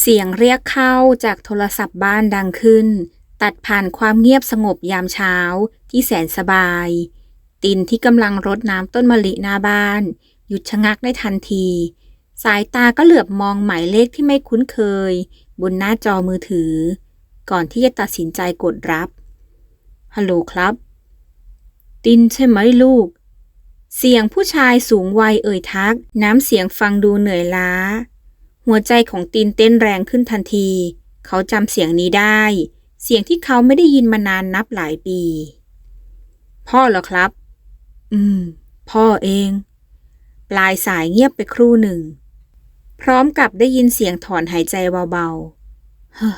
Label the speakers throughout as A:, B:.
A: เสียงเรียกเข้าจากโทรศัพท์บ้านดังขึ้น ตัดผ่านความเงียบสงบยามเช้าที่แสนสบาย ตินที่กำลังรดน้ำต้นมะลิหน้าบ้าน หยุดชะงักได้ทันที สายตาก็เหลือบมองหมายเลขที่ไม่คุ้นเคย บนหน้าจอมือถือ ก่อนที่จะตัดสินใจกดรับฮัลโหลครับ ตินใช่ไหมลูก เสียงผู้ชายสูงวัยเอ่ยทัก น้ำเสียงฟังดูเหนื่อยล้า หัวใจของตินเต้นแรงขึ้นทันที เขาจำเสียงนี้ได้ เสียงที่เขาไม่ได้ยินมานานนับหลายปี พ่อเหรอครับ อืม พ่อเอง ปลายสายเงียบไปครู่หนึ่ง พร้อมกับได้ยินเสียงถอนหายใจเบาๆเฮ้อ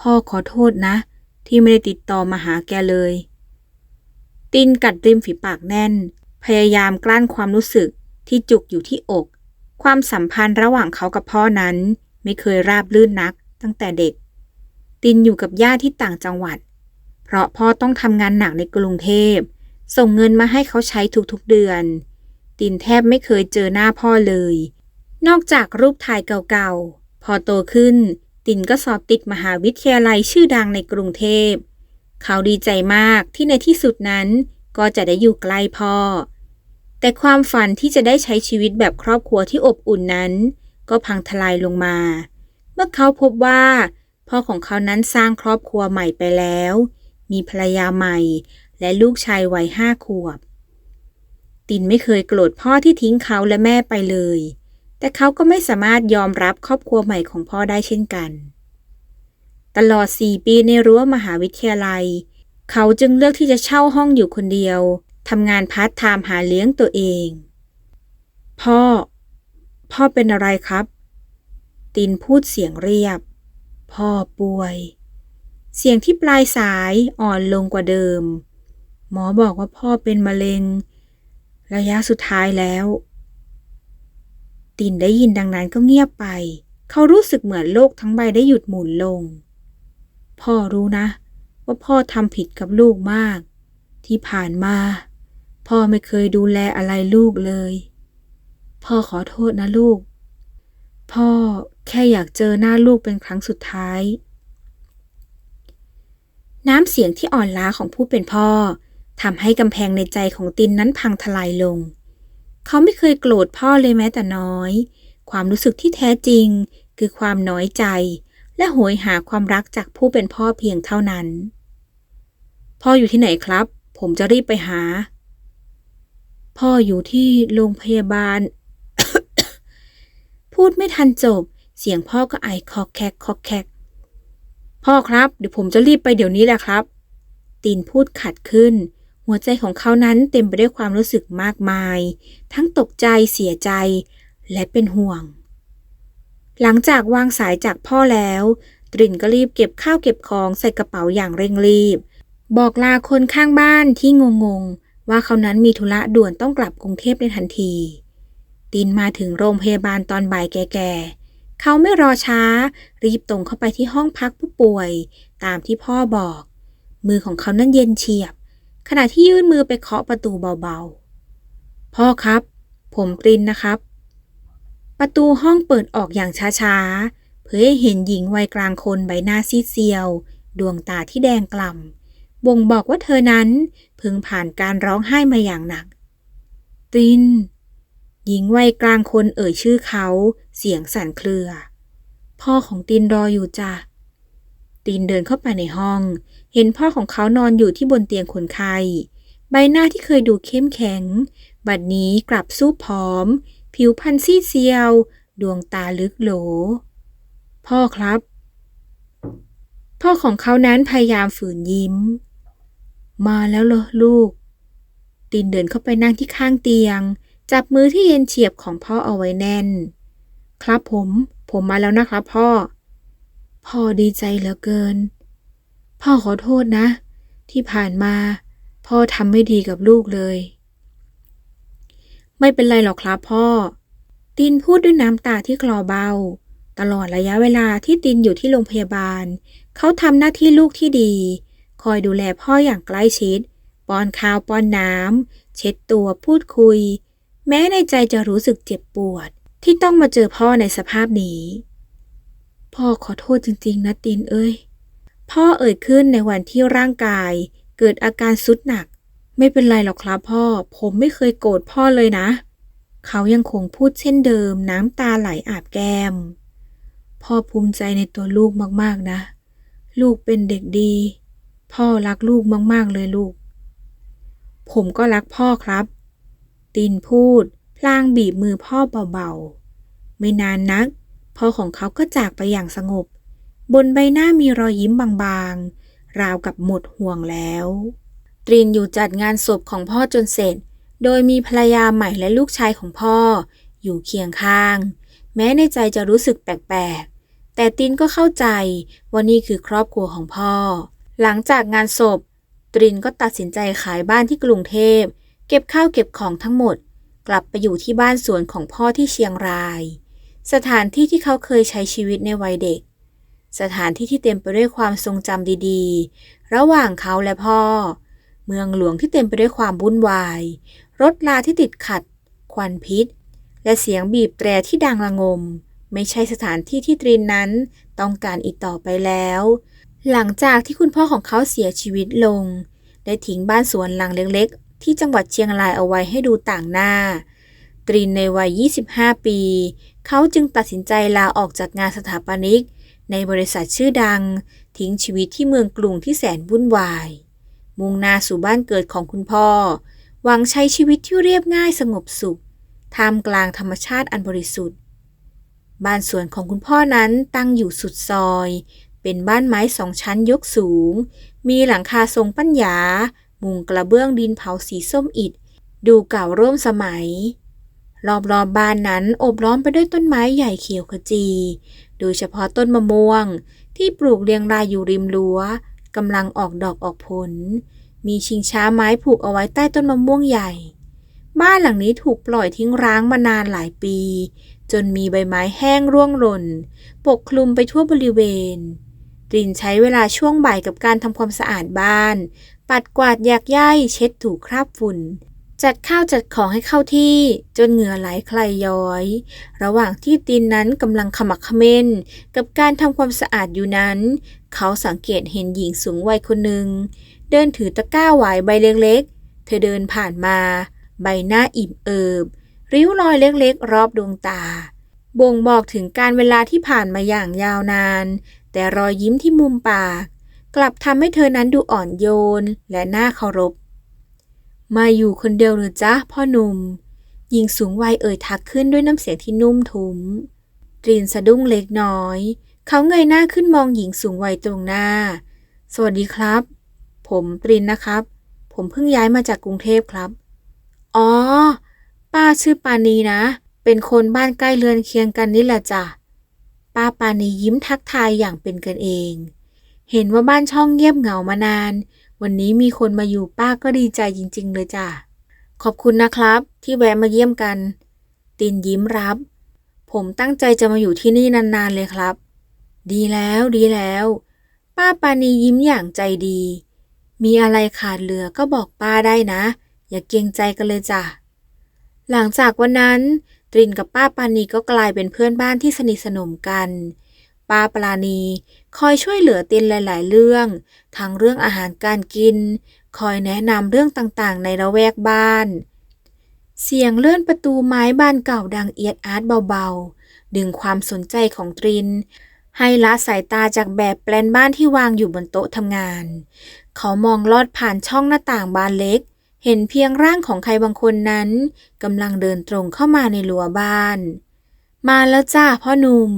A: พ่อขอโทษนะ ที่ไม่ได้ติดต่อมาหาแกเลย ตินกัดริมฝีปากแน่น พยายามกลั้นความรู้สึกที่จุกอยู่ที่อก ความสัมพันธ์ระหว่างเขากับพ่อนั้น ไม่เคยราบลื่นนักตั้งแต่เด็ก ตินอยู่กับย่าที่ต่างจังหวัด เพราะพ่อต้องทำงานหนักในกรุงเทพ ส่งเงินมาให้เขาใช้ทุกๆเดือน ตินแทบไม่เคยเจอหน้าพ่อเลย นอกจากรูปถ่ายเก่าๆ พอโตขึ้น ตินก็สอบติดมหาวิทยาลัยชื่อดังในกรุงเทพ เขาดีใจมากที่ในที่สุดนั้นก็จะได้อยู่ใกล้พ่อ แต่ความฝันที่จะได้ใช้ชีวิตแบบครอบครัวที่อบอุ่นนั้น ก็พังทลายลงมา เมื่อเขาพบว่าพ่อของเขานั้นสร้างครอบครัวใหม่ไปแล้ว มีภรรยาใหม่ และลูกชายวัยห้าขวบ ตินไม่เคยโกรธพ่อที่ทิ้งเขาและแม่ไปเลย แต่เขาก็ไม่สามารถยอมรับครอบครัวใหม่ของพ่อได้เช่นกัน ตลอดสี่ปีในรั้วมหาวิทยาลัย เขาจึงเลือกที่จะเช่าห้องอยู่คนเดียว ทำงานพาร์ทไทม์หาเลี้ยงตัวเอง พ่อ พ่อเป็นอะไรครับ ตินพูดเสียงเรียบ พ่อป่วย เสียงที่ปลายสายอ่อนลงกว่าเดิม หมอบอกว่าพ่อเป็นมะเร็ง ระยะสุดท้ายแล้ว ตินได้ยินดังนั้นก็เงียบไป เขารู้สึกเหมือนโลกทั้งใบได้หยุดหมุนลง พ่อรู้นะ ว่าพ่อทำผิดกับลูกมากที่ผ่านมา พ่อไม่เคยดูแลอะไรลูกเลย พ่อขอโทษนะลูก พ่อแค่อยากเจอหน้าลูกเป็นครั้งสุดท้าย น้ำเสียงที่อ่อนล้าของผู้เป็นพ่อทำให้กำแพงในใจของตินนั้นพังทลายลง เขาไม่เคยโกรธพ่อเลยแม้แต่น้อย ความรู้สึกที่แท้จริงคือความน้อยใจ และโหยหาความรักจากผู้เป็นพ่อเพียงเท่านั้น พ่ออยู่ที่ไหนครับ ผมจะรีบไปหา พ่ออยู่ที่โรงพยาบาล พูดไม่ทันจบ เสียงพ่อก็ไอคอกแคกคอกแคก พ่อครับ เดี๋ยวผมจะรีบไปเดี๋ยวนี้แหละครับ ตีนพูดขัดขึ้น หัวใจของเขานั้นเต็มไปด้วยความรู้สึกมากมาย ทั้งตกใจเสียใจ และเป็นห่วง หลังจากวางสายจากพ่อแล้ว ตรินก็รีบเก็บข้าวเก็บของใส่กระเป๋าอย่างเร่งรีบ บอกลาคนข้างบ้านที่งงๆ ว่าเขานั้นมีธุระด่วนต้องกลับกรุงเทพในทันที ตินมาถึงโรงพยาบาลตอนบ่ายแก่ๆ เขาไม่รอช้า รีบตรงเข้าไปที่ห้องพักผู้ป่วย ตามที่พ่อบอก มือของเขานั้นเย็นเฉียบ ขณะที่ยื่นมือไปเคาะประตูเบาๆ พ่อครับ ผมปรินนะครับ ประตูห้องเปิดออกอย่างช้าๆ เพื่อให้เห็นหญิงวัยกลางคนใบหน้าซีดเซียว ดวงตาที่แดงกล่ำ บ่งบอกว่าเธอนั้นเพิ่งผ่านการร้องไห้มาอย่างหนัก ติน หญิงวัยกลางคนเอ่ยชื่อเขา เสียงสั่นเครือ พ่อของตินรออยู่จ้ะ ตินเดินเข้าไปในห้อง เห็นพ่อของเขานอนอยู่ที่บนเตียงคนไข้ใบหน้าที่เคยดูเข้มแข็ง บัดนี้กลับสู้ผอม ผิวพรรณซีดเซียว ดวงตาลึกโหล พ่อครับ พ่อของเขานั้นพยายามฝืนยิ้ม มาแล้วเหรอลูก ตินเดินเข้าไปนั่งที่ข้างเตียง จับมือที่เย็นเฉียบของพ่อเอาไว้แน่น ครับผม ผมมาแล้วนะครับพ่อ พ่อดีใจเหลือเกิน พ่อขอโทษนะ ที่ผ่านมา พ่อทำไม่ดีกับลูกเลย ไม่เป็นไรหรอกครับพ่อ ตินพูดด้วยน้ำตาที่คลอเบาตลอดระยะเวลาที่ตินอยู่ที่โรงพยาบาล เขาทำหน้าที่ลูกที่ดี คอยดูแลพ่ออย่างใกล้ชิด ป้อนข้าวป้อนน้ำ เช็ดตัวพูดคุย แม้ในใจจะรู้สึกเจ็บปวด ที่ต้องมาเจอพ่อในสภาพนี้ พ่อขอโทษจริงๆนะตินเอ้ย พ่อเอ่ยขึ้นในวันที่ร่างกาย เกิดอาการสุดหนัก ไม่เป็นไรหรอกครับพ่อ ผมไม่เคยโกรธพ่อเลยนะ เขายังคงพูดเช่นเดิมน้ำตาไหลอาบแก้ม พ่อภูมิใจในตัวลูกมากๆนะ ลูกเป็นเด็กดี พ่อรักลูกมาก ๆ เลยลูก ผมก็รักพ่อครับตินพูด พลางบีบมือพ่อเบา ๆ ไม่นานนัก พ่อของเขาก็จากไปอย่างสงบ บนใบหน้ามีรอยยิ้มบางๆ ราวกับหมดห่วงแล้ว ตรินอยู่จัดงานศพของพ่อจนเสร็จ โดยมีภรรยาใหม่และลูกชายของพ่อ อยู่เคียงข้าง แม้ในใจจะรู้สึกแปลกๆ แต่ตินก็เข้าใจว่านี่คือครอบครัวของพ่อ หลังจากงานศพ ตรินก็ตัดสินใจขายบ้านที่กรุงเทพ เก็บข้าวเก็บของทั้งหมด กลับไปอยู่ที่บ้านสวนของพ่อที่เชียงราย สถานที่ที่เขาเคยใช้ชีวิตในวัยเด็ก สถานที่ที่เต็มไปด้วยความทรงจำดีๆ ระหว่างเขาและพ่อ เมืองหลวงที่เต็มไปด้วยความวุ่นวาย รถลาที่ติดขัด ควันพิษ และเสียงบีบแตรที่ดังระงม ไม่ใช่สถานที่ที่ตรินนั้นต้องการอีกต่อไปแล้ว หลังจากที่คุณพ่อของเขาเสียชีวิตลง ได้ทิ้งบ้านสวนหลังเล็กๆ ที่จังหวัดเชียงรายเอาไว้ให้ดูต่างหน้า ตรินในวัย 25 ปี เขาจึงตัดสินใจลาออกจากงานสถาปนิก ในบริษัทชื่อดัง ทิ้งชีวิตที่เมืองกรุงที่แสนวุ่นวาย มุ่งหน้าสู่บ้านเกิดของคุณพ่อ หวังใช้ชีวิตที่เรียบง่ายสงบสุขท่ามกลางธรรมชาติอันบริสุทธิ์ บ้านสวนของคุณพ่อนั้นตั้งอยู่สุดซอย เป็นบ้านไม้สองชั้นยกสูง มีหลังคาทรงปัญญา มุงกระเบื้องดินเผาสีส้มอิฐ ดูเก่าร่วมสมัย รอบๆบบ้านนั้นโอบล้อมไปด้วยต้นไม้ใหญ่เขียวขจี โดยเฉพาะต้นมะม่วง ที่ปลูกเรียงรายอยู่ริมรั้วกำลังออกดอกออกผล มีชิงช้าไม้ผูกเอาไว้ใต้ต้นมะม่วงใหญ่ บ้านหลังนี้ถูกปล่อยทิ้งร้างมานานหลายปี จนมีใบไม้แห้งร่วงหล่น ปกคลุมไปทั่วบริเวณ รินใช้เวลาช่วงบ่ายกับการทำความสะอาดบ้าน ปัดกวาดแยกย่ายเช็ดถูคราบฝุ่น จัดข้าวจัดของให้เข้าที่จนเหงื่อไหลใครย้อย ระหว่างที่ตินนั้นกำลังขมักเขม้น กับการทำความสะอาดอยู่นั้น เขาสังเกตเห็นหญิงสูงวัยคนหนึ่ง เดินถือตะกร้าหวายใบเล็กๆ เธอเดินผ่านมา ใบหน้าอิ่มเอิบ ริ้วรอยเล็กๆ รอบดวงตาบ่งบอกถึงการเวลาที่ผ่านมาอย่างยาวนาน แต่รอยยิ้มที่มุมปาก กลับทำให้เธอนั้นดูอ่อนโยนและน่าเคารพ มาอยู่คนเดียวหรือจ๊ะพ่อหนุ่ม หญิงสูงวัยเอ่ยทักขึ้นด้วยน้ำเสียงที่นุ่มทุ้มตรีนสะดุ้งเล็กน้อย เขาเงยหน้าขึ้นมองหญิงสูงวัยตรงหน้า สวัสดีครับ ผมตรินนะครับ ผมเพิ่งย้ายมาจากกรุงเทพครับ อ๋อ ป้าชื่อปานีนะ เป็นคนบ้านใกล้เรือนเคียงกันนี่แหละจ้ะ ป้าปานียิ้มทักทายอย่างเป็นกันเอง เห็นว่าบ้านช่องเงียบเหงามานาน วันนี้มีคนมาอยู่ป้าก็ดีใจจริง ๆ เลยจ้ะ ขอบคุณนะครับ ที่แวะมาเยี่ยมกัน ตินยิ้มรับ ผมตั้งใจจะมาอยู่ที่นี่นานๆเลยครับ ดีแล้วดีแล้ว ป้าปานียิ้มอย่างใจดี มีอะไรขาดเหลือก็บอกป้าได้นะ อย่าเกรงใจกันเลยจ้ะ หลังจากวันนั้น ตรินกับป้าปานีก็กลายเป็นเพื่อนบ้านที่สนิทสนมกัน ป้าปาณีคอยช่วยเหลือตินหลาย ๆ เรื่อง ทั้งเรื่องอาหารการกิน คอยแนะนำเรื่องต่างๆ ในละแวกบ้าน เสียงเลื่อนประตูไม้บานเก่าดังเอียดอาร์ตเบา ๆ ดึงความสนใจของตริน ให้ละสายตาจากแบบแปลนบ้านที่วางอยู่บนโต๊ะทำงาน เขามองลอดผ่านช่องหน้าต่างบานเล็ก เห็นเพียงร่างของใครบางคนนั้นกำลังเดินตรงเข้ามาในรั้วบ้าน มาแล้วจ้าพ่อหนุ่ม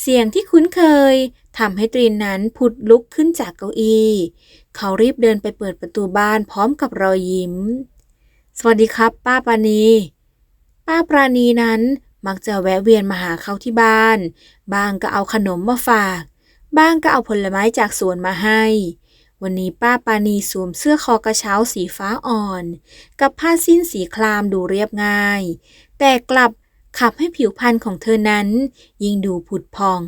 A: เสียงที่คุ้นเคยทำให้ตรีนนั้นผุดลุกขึ้นจากเก้าอี้เขารีบเดินไปเปิดประตูบ้านพร้อมกับรอยยิ้ม สวัสดีครับ ป้าปานี ป้าปราณีนั้นมักจะแวะเวียนมาหาเขาที่บ้าน บางก็เอาขนมมาฝาก บ้างก็เอาผลไม้จากสวนมาให้ วันนี้ป้าปานีสวมเสื้อคอกระเช้าสีฟ้าอ่อน กับผ้าสิ้นสีครามดูเรียบง่าย แต่กลับขับให้ผิวพรรณของเธอนั้น ยิ่งดูผุดพอง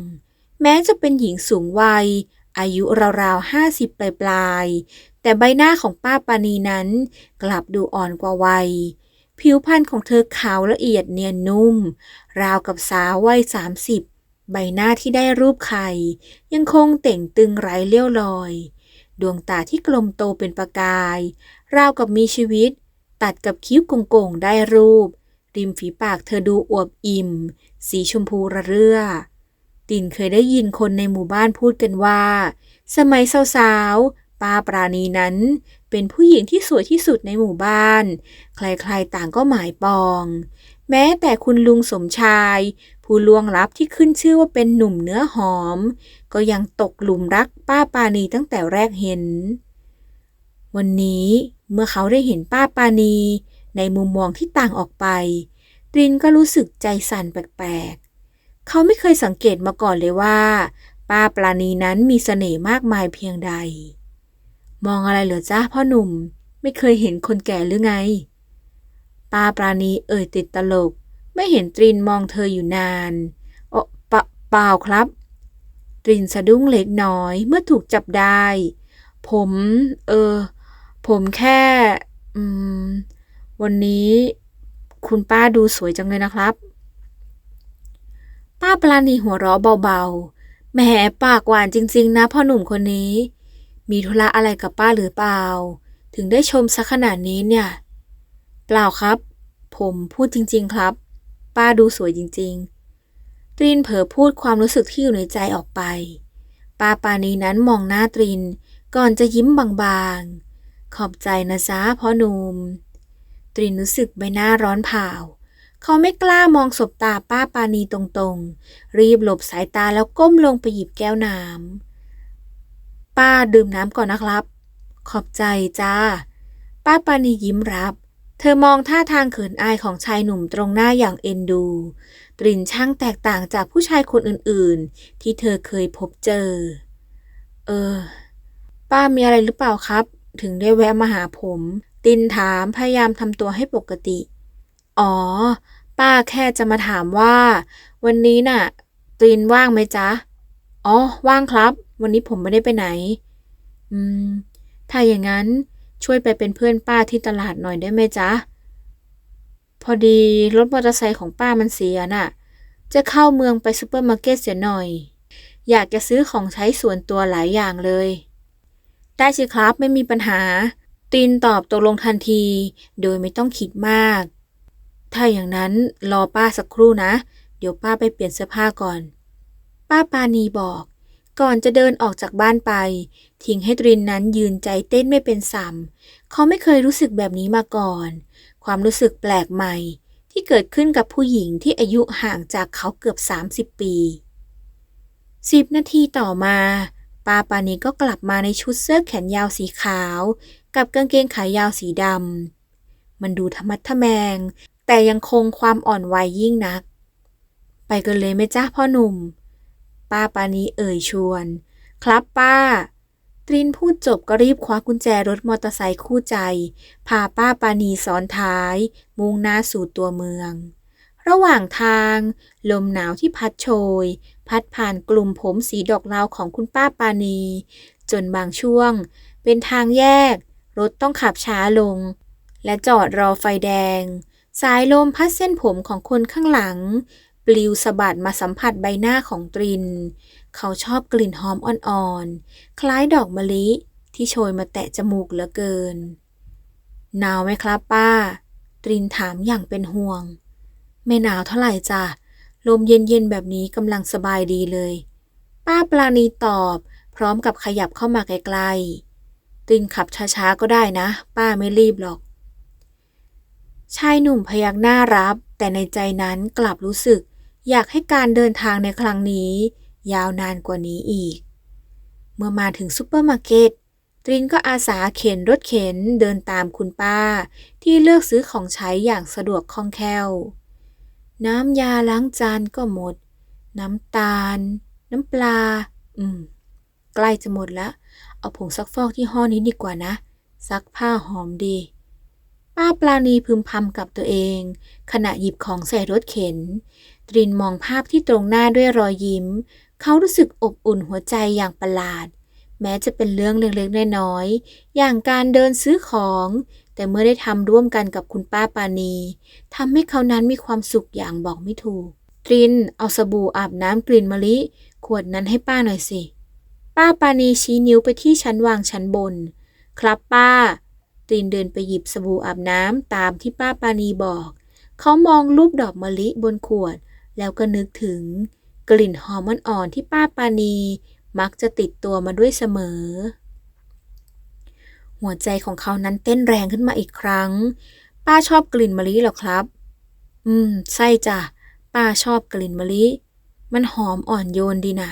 A: แม้จะเป็นหญิงสูงวัย อายุราวๆห้าสิบปลายๆแต่ใบหน้าของป้าปานีนั้น กลับดูอ่อนกว่าวัย ผิวพรรณของเธอขาวละเอียดเนียนนุ่ม ราวกับสาววัยสามสิบใบหน้าที่ได้รูปไข่ ยังคงเต่งตึงไร้เลี้ยวลอย ดวงตาที่กลมโตเป็นประกาย ราวกับมีชีวิต ตัดกับคิ้วโก่งๆได้รูป ริมฝีปากเธอดูอวบอิ่ม สีชมพูระเรื่อ ตินเคยได้ยินคนในหมู่บ้านพูดกันว่า สมัยสาวๆป้าปราณีนั้น เป็นผู้หญิงที่สวยที่สุดในหมู่บ้าน ใครๆต่างก็หมายปอง แม้แต่คุณลุงสมชาย ผู้ล่วงลับที่ขึ้นชื่อว่าเป็นหนุ่มเนื้อหอม ก็ยังตกหลุมรักป้าปานีตั้งแต่แรกเห็น วันนี้เมื่อเขาได้เห็นป้าปานีในมุมมองที่ต่างออกไปตรินก็รู้สึกใจสั่นแปลกๆ เขาไม่เคยสังเกตมาก่อนเลยว่า ป้าปราณีนั้นมีเสน่ห์มากมายเพียงใด มองอะไรเหรอจ้าพ่อหนุ่ม ไม่เคยเห็นคนแก่หรือไง ป้าปราณีเอ่ยติดตลก ไม่เห็นตรินมองเธออยู่นานโอปะเปล่าครับ ตรินสะดุ้งเล็กน้อยเมื่อถูกจับได้ ผม เออ ผมแค่ อืม วันนี้คุณป้าดูสวยจังเลยนะครับ ป้าปราณีหัวเราะเบาๆแหมปากหวานจริง ๆ นะพ่อหนุ่มคนนี้ มีธุระอะไรกับป้าหรือเปล่า ถึงได้ชมสักขนาดนี้เนี่ย เปล่าครับ ผมพูดจริง ๆครับ ป้าดูสวยจริงๆ ตรินเผลอพูดความรู้สึกที่อยู่ในใจออกไป ป้าปานีนั้นมองหน้าตรินก่อนจะยิ้มบางๆ ขอบใจนะจ๊ะพ่อหนุ่มตรินรู้สึกใบหน้าร้อนเผาเขาไม่กล้ามองสบตาป้าปานีตรงๆ รีบหลบสายตาแล้วก้มลงไปหยิบแก้วน้ำ ป้าดื่มน้ำก่อนนะครับ ขอบใจจ้า ป้าปานียิ้มรับ เธอมองท่าทางเขินอายของชายหนุ่มตรงหน้าอย่างเอ็นดู ตรินช่างแตกต่างจากผู้ชายคนอื่นๆ ที่เธอเคยพบเจอ เออ ป้ามีอะไรหรือเปล่าครับ ถึงได้แวะมาหาผม ตินถามพยายามทำตัวให้ปกติ อ๋อ ป้าแค่จะมาถามว่า วันนี้น่ะตรินว่างไหมจ๊ะ อ๋อ ว่างครับ วันนี้ผมไม่ได้ไปไหน อืม ถ้าอย่างนั้นช่วยไปเป็นเพื่อนป้าที่ตลาดหน่อยได้ไหมจ๊ะ พอดีรถมอเตอร์ไซค์ของป้ามันเสียน่ะ จะเข้าเมืองไปซูเปอร์มาร์เก็ตเสียหน่อย อยากจะซื้อของใช้ส่วนตัวหลายอย่างเลย ได้สิครับไม่มีปัญหาตินตอบตกลงทันที โดยไม่ต้องคิดมาก ถ้าอย่างนั้นรอป้าสักครู่นะ เดี๋ยวป้าไปเปลี่ยนเสื้อผ้าก่อน ป้าปานีบอก ก่อนจะเดินออกจากบ้านไป ทิ้งให้ตรินนั้นยืนใจเต้นไม่เป็นสัมเขาไม่เคยรู้สึกแบบนี้มาก่อน ความรู้สึกแปลกใหม่ ที่เกิดขึ้นกับผู้หญิงที่อายุห่างจากเขาเกือบ 30 ปีสิบนาทีต่อมาป้าปานีก็กลับมาในชุดเสื้อแขนยาวสีขาว กับกางเกงขายาวสีดำมันดูธรรมัดทะแมง แต่ยังคงความอ่อนวัยยิ่งนัก ไปกันเลยไหมจ้าพ่อหนุ่ม ป้าปานีเอ่ยชวน ครับป้า ตรินพูดจบก็รีบคว้ากุญแจรถมอเตอร์ไซค์คู่ใจ พาป้าปานีซ้อนท้าย มุ่งหน้าสู่ตัวเมือง ระหว่างทาง ลมหนาวที่พัดโชย พัดผ่านกลุ่มผมสีดอกลาวของคุณป้าปานี จนบางช่วง เป็นทางแยก รถต้องขับช้าลง และจอดรอไฟแดง สายลมพัดเส้นผมของคนข้างหลัง ปลิวสะบัดมาสัมผัสใบหน้าของตริน เขาชอบกลิ่นหอมอ่อนๆ คล้ายดอกมะลิที่โชยมาแตะจมูกเหลือเกิน หนาวไหมครับป้า ตรินถามอย่างเป็นห่วง ไม่หนาวเท่าไหร่จ้ะ ลมเย็นๆ แบบนี้กำลังสบายดีเลย ป้าปลาณีตอบ พร้อมกับขยับเข้ามาใกล้ๆตรินขับช้าๆ ก็ได้นะ ป้าไม่รีบหรอก ชายหนุ่มพยักหน้ารับ แต่ในใจนั้นกลับรู้สึก อยากให้การเดินทางในครั้งนี้ ยาวนานกว่านี้อีก เมื่อมาถึงซูเปอร์มาร์เก็ตตรินก็อาสาเข็นรถเข็นเดินตามคุณป้า ที่เลือกซื้อของใช้อย่างสะดวกคล่องแคล่ว น้ำยาล้างจานก็หมด น้ำตาล น้ำปลา อืม ใกล้จะหมดล้วเอาผงซักฟอกที่ห้อนี้ดีกว่านะ ซักผ้าหอมดี ป้าปลาณีพึมพำกับตัวเอง ขณะหยิบของใส่รถเข็น ตรินมองภาพที่ตรงหน้าด้วยรอยยิ้ม เขารู้สึกอบอุ่นหัวใจอย่างประหลาด แม้จะเป็นเรื่องเล็กๆน้อยๆอย่างการเดินซื้อของ แต่เมื่อได้ทำร่วมกันกับคุณป้าปานีทำให้เขานั้นมีความสุขอย่างบอกไม่ถูก ตรินเอาสบู่อาบน้ำกลิ่นมะลิ ขวดนั้นให้ป้าหน่อยสิ ป้าปานีชี้นิ้วไปที่ชั้นวางชั้นบน ครับป้าตรินเดินไปหยิบสบู่อาบน้ำตามที่ป้าปานีบอก เขามองรูปดอกมะลิบนขวด แล้วก็นึกถึงกลิ่นหอมอ่อนๆที่ป้าปานีมักจะติดตัวมาด้วยเสมอ หัวใจของเขานั้นเต้นแรงขึ้นมาอีกครั้ง ป้าชอบกลิ่นมะลิหรอครับ อืม ใช่จ้ะ ป้าชอบกลิ่นมะลิ มันหอมอ่อนโยนดีนะ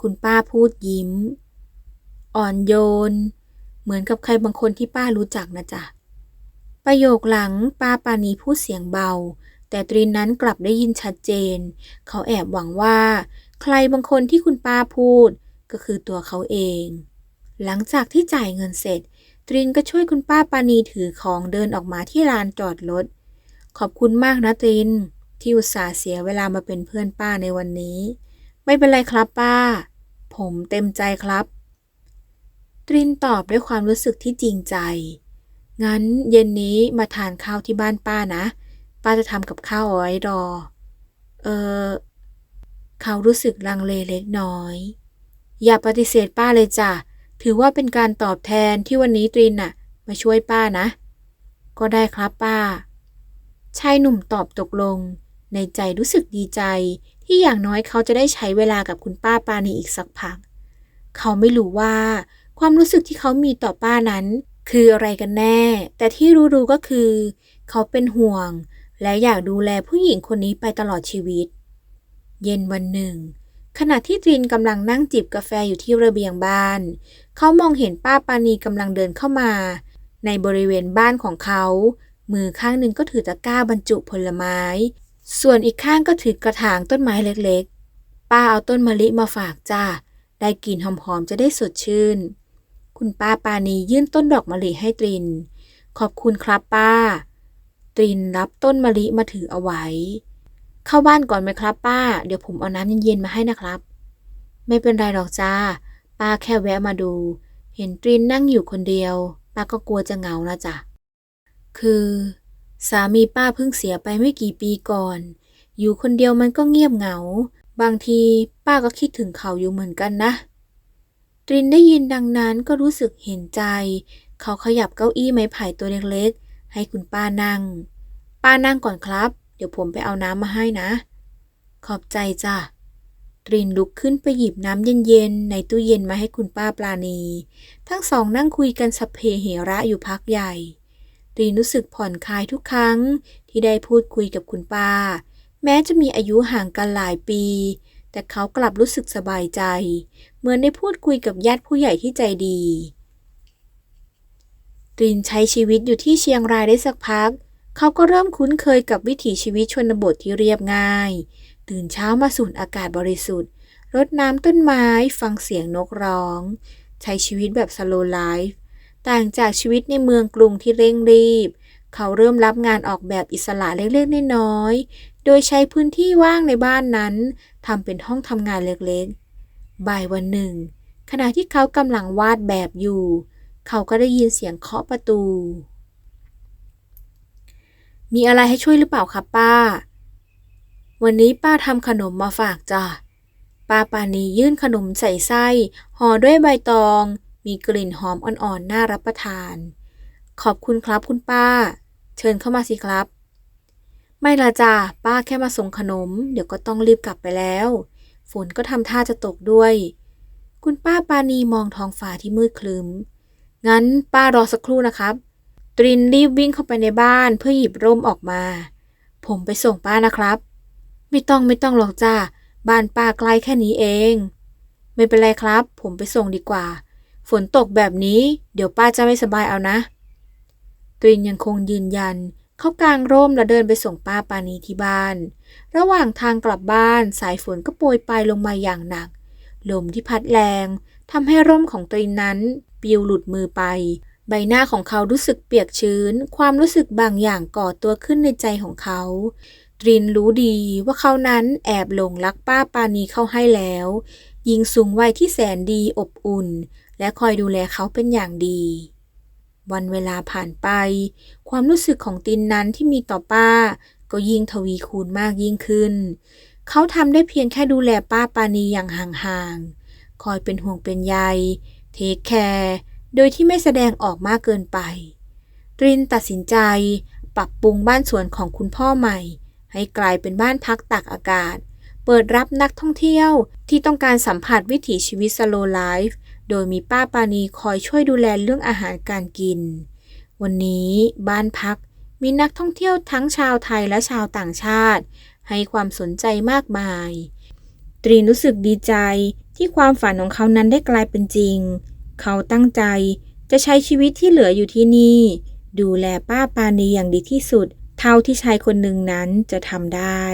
A: คุณป้าพูดยิ้ม อ่อนโยน เหมือนกับใครบางคนที่ป้ารู้จักนะจ๊ะประโยคหลังป้าปานีพูดเสียงเบา แต่ตรินนั้นกลับได้ยินชัดเจน เขาแอบหวังว่า ใครบางคนที่คุณป้าพูด ก็คือตัวเขาเอง หลังจากที่จ่ายเงินเสร็จ ตรินก็ช่วยคุณป้าปานีถือของเดินออกมาที่ลานจอดรถ ขอบคุณมากนะตรินที่อุตส่าห์เสียเวลามาเป็นเพื่อนป้าในวันนี้ ไม่เป็นไรครับป้า ผมเต็มใจครับ ตรินตอบด้วยความรู้สึกที่จริงใจ งั้นเย็นนี้มาทานข้าวที่บ้านป้านะ ป้าจะทำกับข้าวเอาไว้รอ เออ เขารู้สึกลังเลเล็กน้อย อย่าปฏิเสธป้าเลยจ้ะ ถือว่าเป็นการตอบแทนที่วันนี้ตรินน่ะ มาช่วยป้านะ ก็ได้ครับป้า ชายหนุ่มตอบตกลง ในใจรู้สึกดีใจที่อย่างน้อยเขาจะได้ใช้เวลากับคุณป้าปานีอีกสักพัก เขาไม่รู้ว่า ความรู้สึกที่เขามีต่อป้านั้น คืออะไรกันแน่ แต่ที่รู้ๆก็คือ เขาเป็นห่วง และอยากดูแลผู้หญิงคนนี้ไปตลอดชีวิต เย็นวันหนึ่ง ขณะที่ตรินกำลังนั่งจิบกาแฟอยู่ที่ระเบียงบ้าน เขามองเห็นป้าปานีกำลังเดินเข้ามา ในบริเวณบ้านของเขา มือข้างหนึ่งก็ถือตะกร้าบรรจุผลไม้ ส่วนอีกข้างก็ถือกระถางต้นไม้เล็กๆ ป้าเอาต้นมะลิมาฝากจ้าได้กลิ่นหอมๆจะได้สดชื่น คุณป้าปานียื่นต้นดอกมะลิให้ตริน ขอบคุณครับป้า ตรินรับต้นมะลิมาถือเอาไว้ เข้าบ้านก่อนไหมครับ ป้า เดี๋ยวผมเอาน้ำเย็นๆมาให้นะครับ ไม่เป็นไรหรอกจ้า ป้าแค่แวะมาดู เห็นตรินนั่งอยู่คนเดียว ป้าก็กลัวจะเหงานะจ๊ะคือ สามีป้าเพิ่งเสียไปไม่กี่ปีก่อน อยู่คนเดียวมันก็เงียบเหงา บางทีป้าก็คิดถึงเขาอยู่เหมือนกันนะตรินได้ยินดังนั้นก็รู้สึกเห็นใจ เขาขยับเก้าอี้ไม้ไผ่ตัวเล็กๆ ให้คุณป้านั่ง ป้านั่งก่อนครับ เดี๋ยวผมไปเอาน้ำมาให้นะ ขอบใจจ้ะตรินลุกขึ้นไปหยิบน้ำเย็นๆในตู้เย็นมาให้คุณป้าปลาณี ทั้งสองนั่งคุยกันสัพเพเหระอยู่พักใหญ่ตรีนรู้สึกผ่อนคลายทุกครั้งที่ได้พูดคุยกับคุณป้า แม้จะมีอายุห่างกันหลายปี แต่เขากลับรู้สึกสบายใจ เหมือนได้พูดคุยกับญาติผู้ใหญ่ที่ใจดี รีนใช้ชีวิตอยู่ที่เชียงรายได้สักพัก เขาก็เริ่มคุ้นเคยกับวิถีชีวิตชนบทที่เรียบง่าย ตื่นเช้ามาสูดอากาศบริสุทธิ์รดน้ำต้นไม้ ฟังเสียงนกร้อง ใช้ชีวิตแบบสโลไลฟ์ต่างจากชีวิตในเมืองกรุงที่เร่งรีบ เขาเริ่มรับงานออกแบบอิสระเล็กๆน้อยๆ โดยใช้พื้นที่ว่างในบ้านนั้นทำเป็นห้องทำงานเล็กๆ บ่ายวันหนึ่ง ขณะที่เขากำลังวาดแบบอยู่ เขาก็ได้ยินเสียงเคาะประตู มีอะไรให้ช่วยหรือเปล่าครับป้า วันนี้ป้าทำขนมมาฝากจ้ะ ป้าปานียื่นขนมใส่ไส้ห่อด้วยใบตอง มีกลิ่นหอมอ่อนๆ น่ารับประทาน ขอบคุณครับคุณป้า เชิญเข้ามาสิครับ ไม่ละจ้าป้าแค่มาส่งขนม เดี๋ยวก็ต้องรีบกลับไปแล้ว ฝนก็ทำท่าจะตกด้วยคุณป้าปานีมองท้องฟ้าที่มืดคลึ้ม งั้นป้ารอสักครู่นะครับ ตรินรีบวิ่งเข้าไปในบ้านเพื่อหยิบร่มออกมา ผมไปส่งป้านะครับ ไม่ต้องไม่ต้องหรอกจ้า บ้านป้าใกล้แค่นี้เอง ไม่เป็นไรครับ ผมไปส่งดีกว่า ฝนตกแบบนี้ เดี๋ยวป้าจะไม่สบายเอานะ ตรินยังคงยืนยัน เขากางร่มแล้วเดินไปส่งป้าปานีที่บ้าน ระหว่างทางกลับบ้านสายฝนก็โปรยปลายลงมาอย่างหนัก ลมที่พัดแรงทำให้ร่มของตรินนั้น ปิวหลุดมือไป ใบหน้าของเขารู้สึกเปียกชื้น ความรู้สึกบางอย่างก่อตัวขึ้นในใจของเขา ตรินรู้ดีว่าเขานั้นแอบหลงรักป้าปานีเข้าให้แล้วหญิงสูงวัยที่แสนดีอบอุ่น และคอยดูแลเขาเป็นอย่างดีวันเวลาผ่านไป ความรู้สึกของตินนั้นที่มีต่อป้า ก็ยิ่งทวีคูณมากยิ่งขึ้น เขาทำได้เพียงแค่ดูแลป้าปานีอย่างห่างๆ คอยเป็นห่วงเป็นใย ทคแคร์โดยที่ไม่แสดงออกมากเกินไป ตรินตัดสินใจปรับปรุงบ้านสวนของคุณพ่อใหม่ ให้กลายเป็นบ้านพักตากอากาศ เปิดรับนักท่องเที่ยวที่ต้องการสัมผัสวิถีชีวิตสโลไลฟ์โดยมีป้าปานีคอยช่วยดูแลเรื่องอาหารการกิน วันนี้บ้านพักมีนักท่องเที่ยวทั้งชาวไทยและชาวต่างชาติ ให้ความสนใจมากมาย ตรีนรู้สึกดีใจที่ความฝันของเขานั้นได้กลายเป็นจริง เขาตั้งใจจะใช้ชีวิตที่เหลืออยู่ที่นี่ ดูแลป้าปานีอย่างดีที่สุด เท่าที่ชายคนหนึ่งนั้นจะทำได้